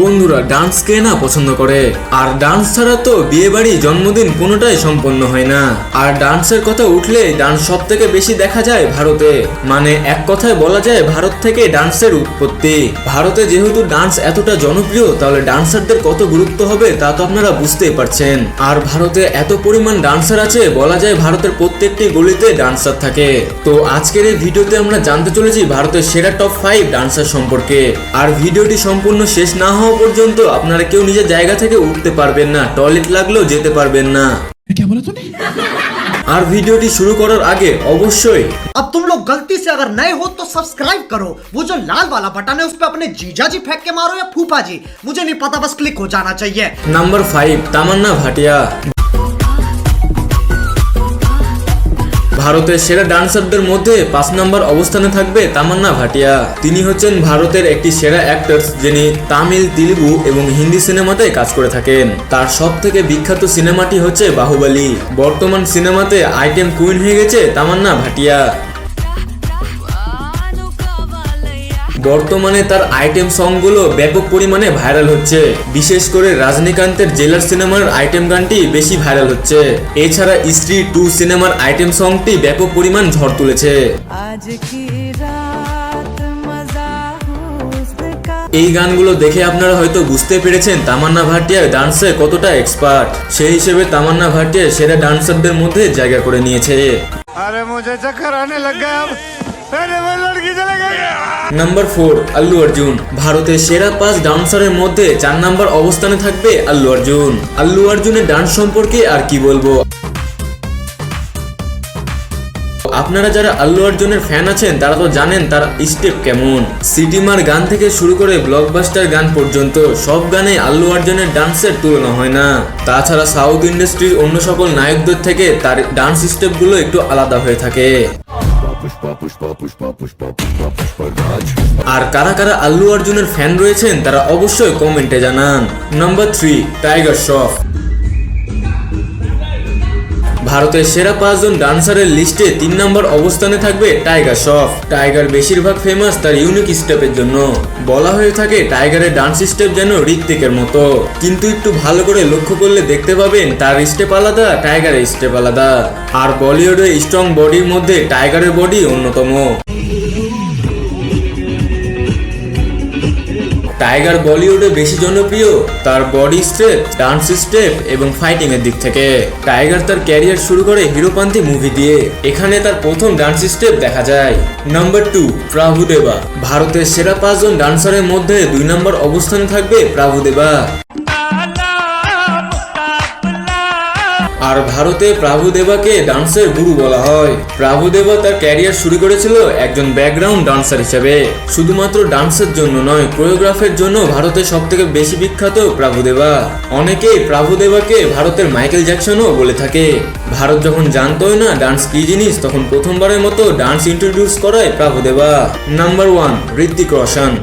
বন্ধুরা ডান্স কে না পছন্দ করে। আর ডান্স ছাড়া তো বিয়ে বাড়ি জন্মদিন কোনোটাই সম্পন্ন হয় না। আর ডান্সের কথা উঠলে ডান্স সব থেকে বেশি দেখা যায় ভারতে। মানে এক কথায় বলা যায় ভারত থেকে ডান্সের উৎপত্তি। ভারতে যেহেতু ডান্স এতটা জনপ্রিয়, তাহলে ডান্সারদের কত গুরুত্ব হবে তা তো আপনারা বুঝতেই পারছেন। আর ভারতে এত পরিমাণ ডান্সার আছে, বলা যায় ভারতের প্রত্যেকটি গলিতে ডান্সার থাকে। তো আজকের এই ভিডিওতে আমরা জানতে চলেছি ভারতের সেরা টপ ফাইভ ডান্সার সম্পর্কে। আর ভিডিওটি সম্পূর্ণ শেষ না হওয়া পর্যন্ত আপনারা কেউ নিজের জায়গা থেকে উঠতে পারবেন না টয়লেট লাগলেও যেতে পারবেন না क्या बोला तूने আর ভিডিওটি শুরু করার আগে অবশ্যই अब तुम लोग गलती से अगर नए हो तो सब्सक्राइब करो वो जो लाल वाला बटन है उस पर अपने जीजा जी फेंक के मारो या फूफा जी मुझे नहीं पता बस क्लिक हो जाना चाहिए নাম্বার ফাইভ তামান্না ভাটিয়া ভারতের সেরা ডান্সারদের মধ্যে পাঁচ নম্বর অবস্থানে থাকবে তামান্না ভাটিয়া। তিনি হচ্ছেন ভারতের একটি সেরা অ্যাক্টর যিনি তামিল, তেলুগু এবং হিন্দি সিনেমাতে কাজ করে থাকেন। তার সব থেকে বিখ্যাত সিনেমাটি হচ্ছে বাহুবলী। বর্তমান সিনেমাতে আইটেম কুইন হয়ে গেছে তামান্না ভাটিয়া। বর্তমানে তার আইটেম সংগুলো ব্যাপক পরিমাণে ভাইরাল হচ্ছে। বিশেষ করে রাজনীকান্তের জেলার সিনেমার আইটেম গানটি বেশি ভাইরাল হচ্ছে। এছাড়া স্ত্রী টু সিনেমার আইটেম সংটি ব্যাপক পরিমাণ ঝড় তুলেছে। এই গানগুলো দেখে আপনারা হয়তো বুঝতে পেরেছেন তামান্না ভাটিয়া ডান্সে কতটা এক্সপার্ট। সেই হিসেবে তামান্না ভাটিয়া সেরা ডান্সারদের মধ্যে জায়গা করে নিয়েছে। আরে নাম্বার ফোর আল্লু অর্জুন ভারতের সেরা পাঁচ ডান্সারের মধ্যে চার নাম্বার অবস্থানে থাকবে আল্লু অর্জুন। আল্লু অর্জুনের ডান্স সম্পর্কে আর কি বলব? আপনারা যারা আল্লু অর্জুনের ফ্যান আছেন, তারা তো জানেন তার স্টেপ কেমন। সিটিমার গান থেকে শুরু করে ব্লকবাস্টার গান পর্যন্ত সব গানে আল্লু অর্জুনের ডান্সের তুলনা হয় না। তাছাড়া সাউথ ইন্ডাস্ট্রির অন্য সকল নায়কদের থেকে তার ডান্স স্টেপগুলো একটু আলাদা হয়ে থাকে। আর কারা কারা আল্লু অর্জুনের ফ্যান রয়েছেন তারা অবশ্যই কমেন্টে জানান নাম্বার থ্রি টাইগার শ্রফ ভারতের সেরা পাঁচজন ডান্সারের লিস্টে তিন নম্বর অবস্থানে থাকবে টাইগার শফ টাইগার বেশিরভাগ ফেমাস তার ইউনিক স্টেপের জন্য। বলা হয়ে থাকে টাইগারের ডান্স স্টেপ যেন ঋত্বিকের মতো। কিন্তু একটু ভালো করে লক্ষ্য করলে দেখতে পাবেন তার স্টেপ আলাদা, টাইগারের স্টেপ আলাদা। আর বলিউডের স্ট্রং বডির মধ্যে টাইগারের বডি অন্যতম। টাইগার বলিউডে বেশি জনপ্রিয়, তার বডি স্টেপ, ডান্স স্টেপ এবং ফাইটিং এর দিক থেকে। টাইগার তার ক্যারিয়ার শুরু করে হিরোপান্তি মুভি দিয়ে। এখানে তার প্রথম ডান্স স্টেপ দেখা যায়। Number two, Prabhudeva. ভারতের সেরা পাঁচজন ডান্সারের মধ্যে দুই নম্বর অবস্থানে থাকবে প্রাভুদেবা। আর ভারতে প্রাভুদেবাকে ডান্সের গুরু বলা হয়। প্রাভুদেবা তার ক্যারিয়ার শুরু করেছিল একজন ব্যাকগ্রাউন্ড ডান্সার হিসেবে। শুধুমাত্র ডান্সের জন্য নয়, কোরিওগ্রাফের জন্য ভারতের সব থেকে বেশি বিখ্যাত প্রাভুদেবা। অনেকেই প্রাভুদেবাকে ভারতের মাইকেল জ্যাকসনও বলে থাকে। ভারত যখন জানতোই না ডান্স কি জিনিস, তখন প্রথমবারের মতো ডান্স ইন্ট্রোডিউস করায় প্রাভুদেবা। Number one Hrithik Roshan.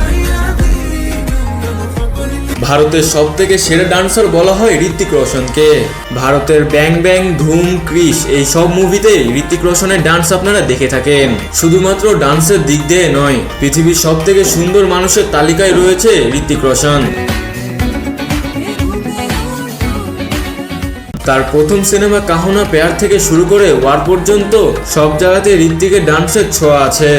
ভারতের সব থেকে সেরা ডান্সার বলা হয় ঋত্বিক রোশনকে। ভারতের ব্যাং ব্যাং ধুম ক্রিস, এই সব মুভিতে ঋত্বিক রোশনের ডান্স আপনারা দেখে থাকেন। শুধুমাত্র ডান্সের দিক দিয়ে নয়, পৃথিবীর সব থেকে সুন্দর মানুষের তালিকায় রয়েছে ঋত্বিক রোশন। তার প্রথম সিনেমা কাহনা পেয়ার থেকে শুরু করে ওয়ার পর্যন্ত সব জায়গাতে ঋত্বিকের ডান্সের ছোঁয়া আছে।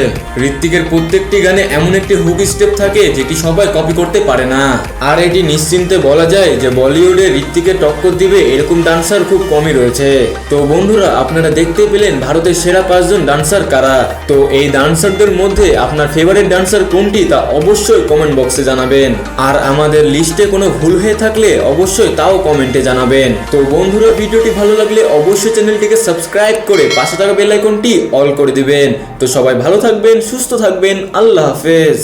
ঋত্বিকের প্রত্যেকটি গানে এমন একটি হুক স্টেপ থাকে যেটি সবাই কপি করতে পারে না। আর এটি নিশ্চিন্তে বলা যায় যে বলিউডে ঋত্বিকের টক্কর দিবে এরকম ডান্সার খুব কমই রয়েছে। তো বন্ধুরা, আপনারা দেখতে পেলেন ভারতের সেরা পাঁচজন ডান্সার কারা? তো এই ডান্সারদের মধ্যে আপনার ফেভারিট ডান্সার কোনটি তা অবশ্যই কমেন্ট বক্সে জানাবেন। আর আমাদের লিস্টে কোনো ভুল হয়ে থাকলে অবশ্যই তাও কমেন্টে জানাবেন। তো বন্ধুরা ভিডিওটি ভালো লাগলে অবশ্যই চ্যানেলটিকে সাবস্ক্রাইব করে পাশে থাকা বেল আইকনটি অল করে দিবেন। তো সবাই ভালো থাকবেন, সুস্থ থাকবেন, আল্লাহ হাফেজ।